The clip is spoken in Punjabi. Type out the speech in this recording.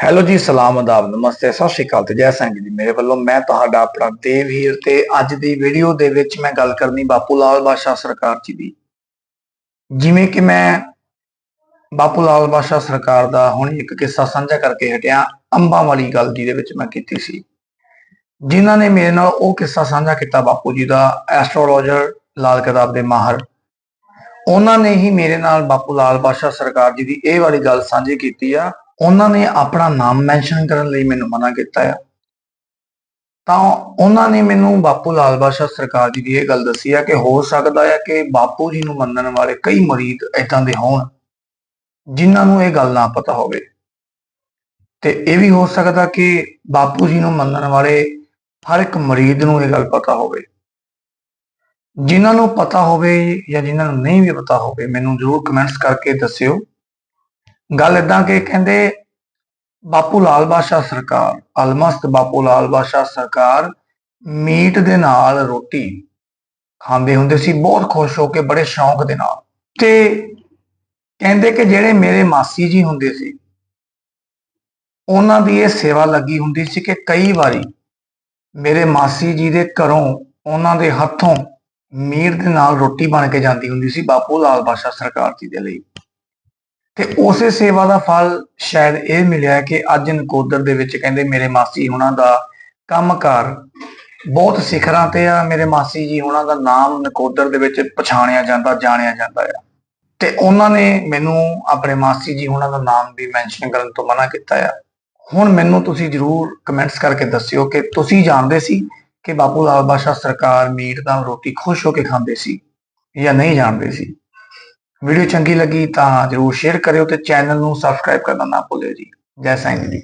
ਹੈਲੋ ਜੀ, ਸਲਾਮ, ਆਦਾਬ, ਨਮਸਤੇ, ਸਤਿ ਸ਼੍ਰੀ ਅਕਾਲ ਤੇ ਜੈ ਸਿੰਘ ਜੀ ਮੇਰੇ ਵੱਲੋਂ ਮੈਂ ਤੁਹਾਡਾ ਆਪਣਾ ਦੇਵਹੀਰ ਤੇ ਅੱਜ ਦੀ ਵੀਡੀਓ ਦੇ ਵਿੱਚ ਮੈਂ ਗੱਲ ਕਰਨੀ ਬਾਪੂ ਲਾਲ ਬਾਦਸ਼ਾਹ ਸਰਕਾਰ ਜੀ ਦੀ। ਜਿਵੇਂ ਕਿ ਮੈਂ ਬਾਪੂ ਲਾਲ ਬਾਦਸ਼ਾਹ ਸਰਕਾਰ ਦਾ ਹੁਣ ਇੱਕ ਕਿੱਸਾ ਸਾਂਝਾ ਕਰਕੇ ਹਟਿਆ, ਅੰਬਾਂ ਵਾਲੀ ਗੱਲ ਜੀ ਦੇ ਵਿੱਚ ਮੈਂ ਕੀਤੀ ਸੀ। ਜਿਨ੍ਹਾਂ ਨੇ ਮੇਰੇ ਨਾਲ ਉਹ ਕਿੱਸਾ ਸਾਂਝਾ ਕੀਤਾ ਬਾਪੂ ਜੀ ਦਾ, ਐਸਟ੍ਰੋਲੋਜਰ ਲਾਲ ਕਿਤਾਬ ਦੇ ਮਾਹਰ। ਉਹਨਾਂ ਨੇ ਹੀ ਮੇਰੇ ਨਾਲ ਬਾਪੂ ਲਾਲ ਬਾਦਸ਼ਾਹ ਸਰਕਾਰ ਜੀ ਦੀ ਇਹ ਵਾਲੀ ਗੱਲ ਸਾਂਝੀ ਕੀਤੀ ਆ ਉਹਨਾਂ ਨੇ ਆਪਣਾ ਨਾਮ ਮੈਂਸ਼ਨ ਕਰਨ ਲਈ ਮੈਨੂੰ ਮਨਾ ਕੀਤਾ ਆ। ਤਾਂ ਉਹਨਾਂ ਨੇ ਮੈਨੂੰ ਬਾਪੂ ਲਾਲ ਬਾਦਸ਼ਾਹ ਸਰਕਾਰ ਜੀ ਦੀ ਇਹ ਗੱਲ ਦੱਸੀ ਆ ਕਿ ਹੋ ਸਕਦਾ ਹੈ ਕਿ ਬਾਪੂ ਜੀ ਨੂੰ ਮੰਨਣ ਵਾਲੇ ਕਈ ਮਰੀਦ ਇਦਾਂ ਦੇ ਹੋਣ, ਜਿਨ੍ਹਾਂ ਨੂੰ ਇਹ ਗੱਲ ਨਾ ਪਤਾ ਹੋਵੇ। ਤੇ ਇਹ ਵੀ ਹੋ ਸਕਦਾ ਕਿ ਬਾਪੂ ਜੀ ਨੂੰ ਮੰਨਣ ਵਾਲੇ ਹਰ ਇੱਕ ਮਰੀਦ ਨੂੰ ਇਹ ਗੱਲ ਪਤਾ ਹੋਵੇ। ਜਿਨ੍ਹਾਂ ਨੂੰ ਪਤਾ ਹੋਵੇ ਜਾਂ ਜਿਨ੍ਹਾਂ ਨੂੰ ਨਹੀਂ ਵੀ ਪਤਾ ਹੋਵੇ, ਮੈਨੂੰ ਜ਼ਰੂਰ ਕਮੈਂਟਸ ਕਰਕੇ ਦੱਸਿਓ। ਗੱਲ ਇਦਾਂ ਕਿ ਕਹਿੰਦੇ ਬਾਪੂ ਲਾਲ ਬਾਦਸ਼ਾਹ ਸਰਕਾਰ ਅਲਮਸਤ ਬਾਪੂ ਲਾਲ ਬਾਦਸ਼ਾਹ ਸਰਕਾਰ ਮੀਟ ਦੇ ਨਾਲ ਰੋਟੀ ਖਾਂਦੇ ਹੁੰਦੇ ਸੀ, ਬਹੁਤ ਖੁਸ਼ ਹੋ ਕੇ, ਬੜੇ ਸ਼ੌਂਕ ਦੇ ਨਾਲ। ਤੇ ਕਹਿੰਦੇ ਕਿ ਜਿਹੜੇ ਮੇਰੇ ਮਾਸੀ ਜੀ ਹੁੰਦੇ ਸੀ, ਉਹਨਾਂ ਦੀ ਇਹ ਸੇਵਾ ਲੱਗੀ ਹੁੰਦੀ ਸੀ ਕਿ ਕਈ ਵਾਰੀ ਮੇਰੇ ਮਾਸੀ ਜੀ ਦੇ ਘਰੋਂ ਉਹਨਾਂ ਦੇ ਹੱਥੋਂ ਮੀਟ ਦੇ ਨਾਲ ਰੋਟੀ ਬਣ ਕੇ ਜਾਂਦੀ ਹੁੰਦੀ ਸੀ ਬਾਪੂ ਲਾਲ ਬਾਦਸ਼ਾਹ ਸਰਕਾਰ ਜੀ ਦੇ ਲਈ। ਤੇ ਉਸੇ ਸੇਵਾ ਦਾ ਫਲ ਸ਼ਾਇਦ ਇਹ ਮਿਲਿਆ ਕਿ ਅੱਜ ਨਕੋਦਰ ਦੇ ਵਿੱਚ ਕਹਿੰਦੇ ਮੇਰੇ ਮਾਸੀ ਹੁਣਾਂ ਦਾ ਕੰਮਕਾਰ ਬਹੁਤ ਸਿਖਰਾਂ ਤੇ ਆ, ਮੇਰੇ ਮਾਸੀ ਜੀ ਉਹਨਾਂ ਦਾ ਨਾਮ ਨਕੋਦਰ ਦੇ ਵਿੱਚ ਪਛਾਣਿਆ ਜਾਂਦਾ, ਜਾਣਿਆ ਜਾਂਦਾ ਆ। ਤੇ ਉਹਨਾਂ ਨੇ ਮੈਨੂੰ ਆਪਣੇ ਮਾਸੀ ਜੀ ਉਹਨਾਂ ਦਾ ਨਾਮ ਵੀ ਮੈਂਸ਼ਨ ਕਰਨ ਤੋਂ ਮਨਾ ਕੀਤਾ ਆ। ਹੁਣ ਮੈਨੂੰ ਤੁਸੀਂ ਜਰੂਰ ਕਮੈਂਟਸ ਕਰਕੇ ਦੱਸਿਓ ਕਿ ਤੁਸੀਂ ਜਾਣਦੇ ਸੀ ਕਿ ਬਾਪੂ ਲਾਲ ਬਾਦਸ਼ਾਹ ਸਰਕਾਰ ਮੀਟ ਦਾ ਰੋਟੀ ਖੁਸ਼ ਹੋ ਕੇ ਖਾਂਦੇ ਸੀ ਜਾਂ ਨਹੀਂ ਜਾਣਦੇ ਸੀ? ਵੀਡੀਓ ਚੰਗੀ ਲੱਗੀ ਤਾਂ ਜਰੂਰ ਸ਼ੇਅਰ ਕਰਿਓ ਤੇ ਚੈਨਲ ਨੂੰ ਸਬਸਕ੍ਰਾਈਬ ਕਰਨਾ ਨਾ ਭੁੱਲਿਓ ਜੀ। ਜੈ ਸਾਈਂ ਜੀ